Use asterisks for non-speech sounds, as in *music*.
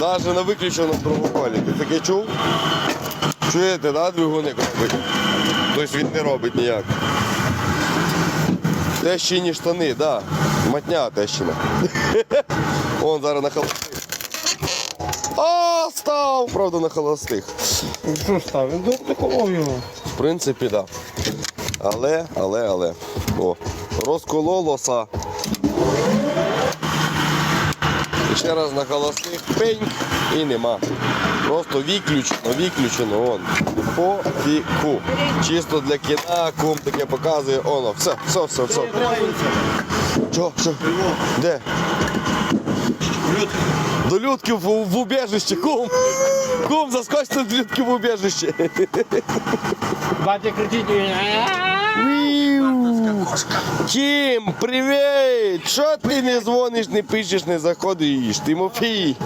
Навіть на виключеному кругополі. Ти таке чув? Чуєте, да, двигуник робить? Тобто він не робить ніяк. Тещині штани, да. Матня тещина. *laughs* Он зараз на холостих. А, став! Правда, на холостих. Що ж там? Він допиховував його. В принципі, так. Да. Але, але, але. О, розкололося. Ще раз на холостих пень і нема. Просто виключено, виключено. Вон. По фіку. Чисто для кіна, кум таке показує. Оно, все, все, все, все. Що, що? Де? До Людки в, в убежище, кум. Кум, заскочте до Людки в убежище. Батя кричить. Тім, привіт! Що ти не дзвониш, не пишеш, не заходиш? Тимофій.